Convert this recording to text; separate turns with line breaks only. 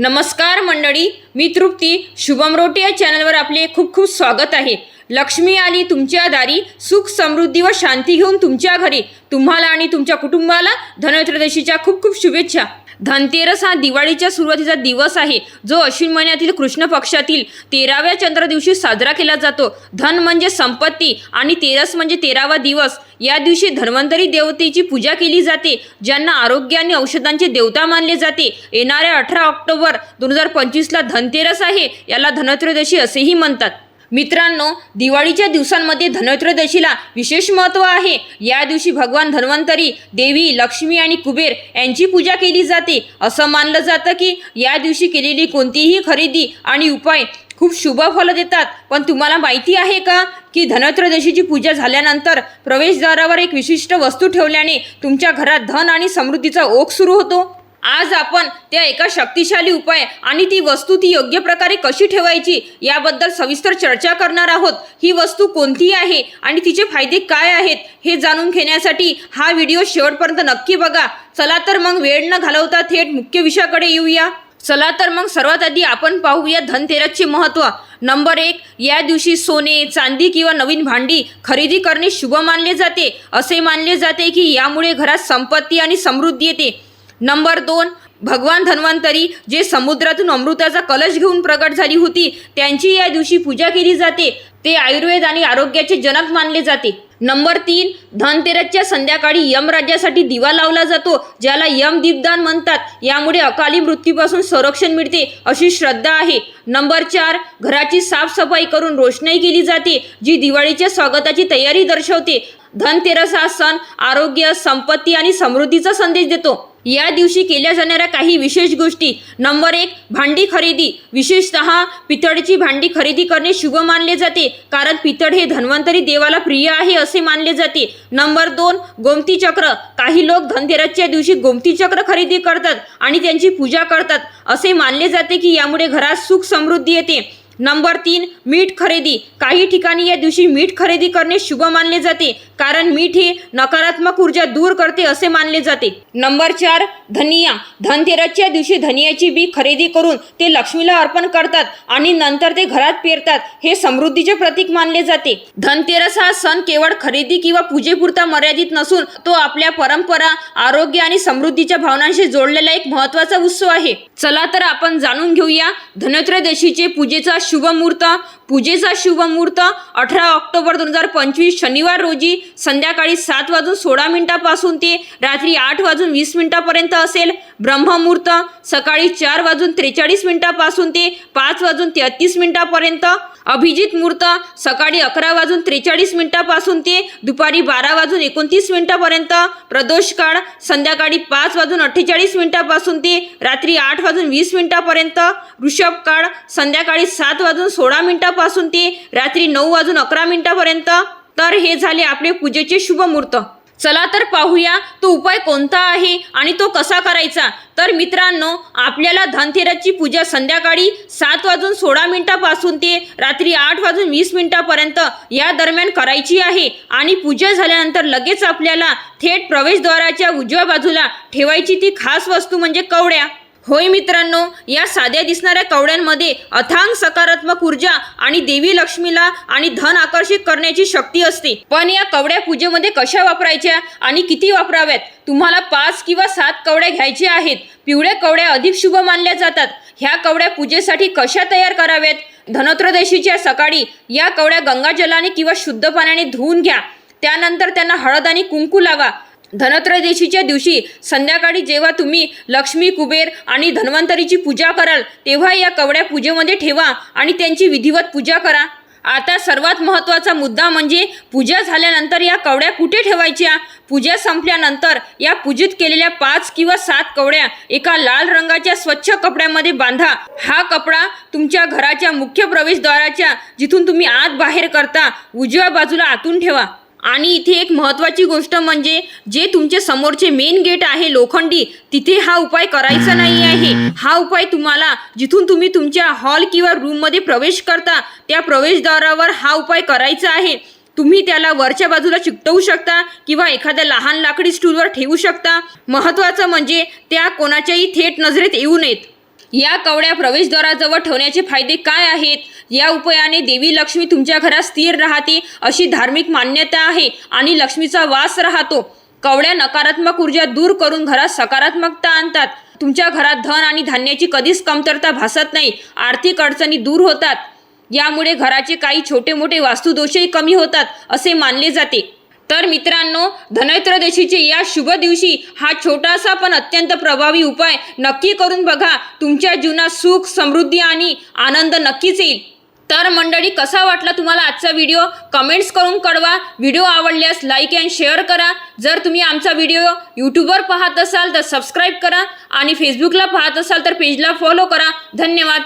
नमस्कार मंडळी मी तृप्ती. शुभम रोटे या चॅनलवर आपले खूप खूप स्वागत आहे. लक्ष्मी आली तुमच्या दारी सुख समृद्धी व शांती घेऊन तुमच्या घरी. तुम्हाला आणि तुमच्या कुटुंबाला धनत्रयोदशीच्या खूप खूप शुभेच्छा. धनतेरस हा दिवाळीच्या सुरुवातीचा दिवस आहे. जो अश्विन महिन्यातील कृष्ण पक्षातील तेराव्या चंद्र दिवशी साजरा केला जातो. धन म्हणजे संपत्ती आणि तेरस म्हणजे तेरावा दिवस. या दिवशी धन्वंतरी देवतेची पूजा केली जाते ज्यांना आरोग्य आणि औषधांचे देवता मानले जाते. येणाऱ्या अठरा ऑक्टोबर दोन हजार पंचवीसला धनतेरस आहे याला धनत्रयोदशी असेही म्हणतात. मित्रांनो दिवाळीच्या दिवसांमध्ये धनत्रयोदशीला विशेष महत्त्व आहे. या दिवशी भगवान धन्वंतरी देवी लक्ष्मी आणि कुबेर यांची पूजा केली जाते. असं मानलं जातं की या दिवशी केलेली कोणतीही खरेदी आणि उपाय खूप शुभ फल देतात. पण तुम्हाला माहिती आहे का की धनत्रयोदशीची पूजा झाल्यानंतर प्रवेशद्वारावर एक विशिष्ट वस्तू ठेवल्याने तुमच्या घरात धन आणि समृद्धीचा ओघ सुरू होतो? आज आपण त्या एका शक्तिशाली उपाय आणि ती वस्तू ती योग्य प्रकारे कशी ठेवायची याबद्दल सविस्तर चर्चा करणार आहोत. ही वस्तू कोणती आहे आणि तिचे फायदे काय आहेत हे जाणून घेण्यासाठी हा व्हिडिओ शेवटपर्यंत नक्की बघा. चला तर मग वेळ न घालवता थेट मुख्य विषयाकडे येऊया. चला तर मग सर्वात आधी आपण पाहूया धनतेरसचे महत्त्व नंबर एक या दिवशी सोने चांदी किंवा नवीन भांडी खरेदी करणे शुभ मानले जाते. असे मानले जाते की यामुळे घरात संपत्ती आणि समृद्धी येते. नंबर दोन भगवान धन्वंतरी जे समुद्रातून अमृताचा कलश घेऊन प्रकट झाली होती त्यांची या दिवशी पूजा केली जाते. ते आयुर्वेद आणि आरोग्याचे जनक मानले जाते. नंबर तीन धनतेरसच्या संध्याकाळी यमराज्यासाठी दिवा लावला जातो ज्याला यम दीपदान म्हणतात. यामुळे अकाली मृत्यूपासून संरक्षण मिळते अशी श्रद्धा आहे. नंबर चार घराची साफसफाई करून रोषणाई केली जाते जी दिवाळीच्या स्वागताची तयारी दर्शवते. धनतेरस हा सण आरोग्य संपत्ती आणि समृद्धीचा संदेश देतो. या दिवशी केल्या जाणाऱ्या काही विशेष गोष्टी. नंबर एक भांडी खरेदी. विशेषतः पितळची भांडी खरेदी करणे शुभ मानले जाते कारण पितळ हे धन्वंतरी देवाला प्रिय आहे असे मानले जाते. नंबर दोन गोमती चक्र. काही लोक धनतेरसच्या दिवशी गोमती चक्र खरेदी करतात आणि त्यांची पूजा करतात असे मानले जाते की यामुळे घरात सुख समृद्धी येते. नंबर तीन मीठ खरेदी. काही ठिकाणी या दिवशी मीठ खरेदी करणे शुभ मानले जाते कारण मीठ ही नकारात्मक ऊर्जा दूर करते असे मानले जाते. नंबर चार धनिया. धनतेरसच्या दिवशी धनियाची बी खरेदी करून ते लक्ष्मीला अर्पण करतात आणि नंतर ते घरात पेरतात हे समृद्धीचे प्रतीक मानले जाते. धनतेरस हा सण केवळ खरेदी किंवा पूजेपुरता मर्यादित नसून तो आपल्या परंपरा आरोग्य आणि समृद्धीच्या भावनांशी जोडलेला एक महत्त्वाचा उत्सव आहे. चला तर आपण जाणून घेऊया धनत्रयोदशीचे पूजेचा शुभ मुहूर्त. पूजेचा शुभ मुहूर्त अठरा ऑक्टोबर दोन हजार पंचवीस शनिवार रोजी संध्याकाळी सात वाजून सोळा मिनिटापासून ते रात्री आठ वाजून वीस मिनिटापर्यंत असेल ब्रह्ममुहूर्त. सकाळी चार वाजून त्रेचाळीस मिनिटापासून ते पाच वाजून तेहतीस मिनिटापर्यंत अभिजित मुहूर्त. सकाळी अकरा वाजून त्रेचाळीस मिनिटापासून ते दुपारी बारा वाजून एकोणतीस मिनिटापर्यंत प्रदोष काळ. संध्याकाळी पाच वाजून अठ्ठेचाळीस मिनिटापासून ते रात्री आठ वाजून वीस मिनिटापर्यंत ऋषभ काळ. संध्याकाळी सात वाजून सोळा मिनिटापासून ते रात्री नऊ वाजून अकरा मिनिटापर्यंत तर हे झाले आपले पूजेचे शुभमूर्त चला तर पाहूया तो उपाय कोणता आहे आणि तो कसा करायचा? तर मित्रांनो आपल्याला धनतेरसची पूजा संध्याकाळी सात वाजून सोळा मिनिटापासून ते रात्री आठ वाजून वीस मिनिटापर्यंत या दरम्यान करायची आहे आणि पूजा झाल्यानंतर लगेच आपल्याला थेट प्रवेशद्वाराच्या उजव्या बाजूला ठेवायची ती खास वस्तू म्हणजे कवड्या. होय मित्रांनो या साध्या दिसणाऱ्या कवड्यांमध्ये अथांग सकारात्मक ऊर्जा आणि देवी लक्ष्मीला आणि धन आकर्षित करण्याची शक्ती असते. पण या कवड्या पूजेमध्ये कशा वापरायच्या आणि किती वापराव्यात? तुम्हाला पाच किंवा सात कवड्या घ्यायच्या आहेत. पिवळ्या कवड्या अधिक शुभ मानल्या जातात. ह्या कवड्या पूजेसाठी कशा तयार कराव्यात? धनत्रयोदशीच्या सकाळी या कवड्या गंगाजलाने किंवा शुद्ध पाण्याने धुवून घ्या. त्यानंतर त्यांना हळद आणि कुंकू लावा. धनत्रयोदशीच्या दिवशी संध्याकाळी जेव्हा तुम्ही लक्ष्मी कुबेर आणि धन्वंतरीची पूजा कराल तेव्हा या कवड्या पूजेमध्ये ठेवा आणि त्यांची विधिवत पूजा करा. आता सर्वात महत्त्वाचा मुद्दा म्हणजे पूजा झाल्यानंतर या कवड्या कुठे ठेवायच्या? पूजा संपल्यानंतर या पूजित केलेल्या पाच किंवा सात कवड्या एका लाल रंगाच्या स्वच्छ कपड्यामध्ये बांधा. हा कपडा तुमच्या घराच्या मुख्य प्रवेशद्वाराच्या जिथून तुम्ही आत बाहेर करता उजव्या बाजूला आतून ठेवा. आणि इथे एक महत्त्वाची गोष्ट म्हणजे जे तुमचे समोरचे मेन गेट आहे लोखंडी तिथे हा उपाय करायचा नाही आहे. हा उपाय तुम्हाला जिथून तुम्ही तुमच्या हॉल किंवा रूममध्ये प्रवेश करता त्या प्रवेशद्वारावर हा उपाय करायचा आहे. तुम्ही त्याला वरच्या बाजूला चिकटवू शकता किंवा एखाद्या लहान लाकडी स्टूलवर ठेवू शकता. महत्त्वाचं म्हणजे त्या कोणाच्याही थेट नजरेत येऊ नयेत. या कवड्या प्रवेशद्वाराजवळ ठेवण्याचे फायदे काय आहेत? या उपायाने देवी लक्ष्मी तुमच्या घरात स्थिर राहते अशी धार्मिक मान्यता आहे आणि लक्ष्मीचा वास राहतो. कवड्या नकारात्मक ऊर्जा दूर करून घरात सकारात्मकता आणतात. तुमच्या घरात धन आणि धान्याची कधीच कमतरता भासत नाही आर्थिक अडचणी दूर होतात. यामुळे घराचे काही छोटे मोठे वास्तुदोषही कमी होतात असे मानले जाते. तर मित्रांनो धनत्रयोदशीचे या शुभ दिवशी हा छोटासा पण अत्यंत प्रभावी उपाय नक्की करून बघा. तुमच्या जीवनात सुख समृद्धी आणि आनंद नक्कीच येईल. तर मंडळी कसा वाटला तुम्हाला आजचा व्हिडिओ? कमेंट्स करून कळवा. व्हिडिओ आवडल्यास लाईक अँड शेअर करा. जर तुम्ही आमचा व्हिडिओ यूट्यूबवर पाहत असाल तर सबस्क्राईब करा आणि फेसबुकला पाहत असाल तर पेजला फॉलो करा. धन्यवाद.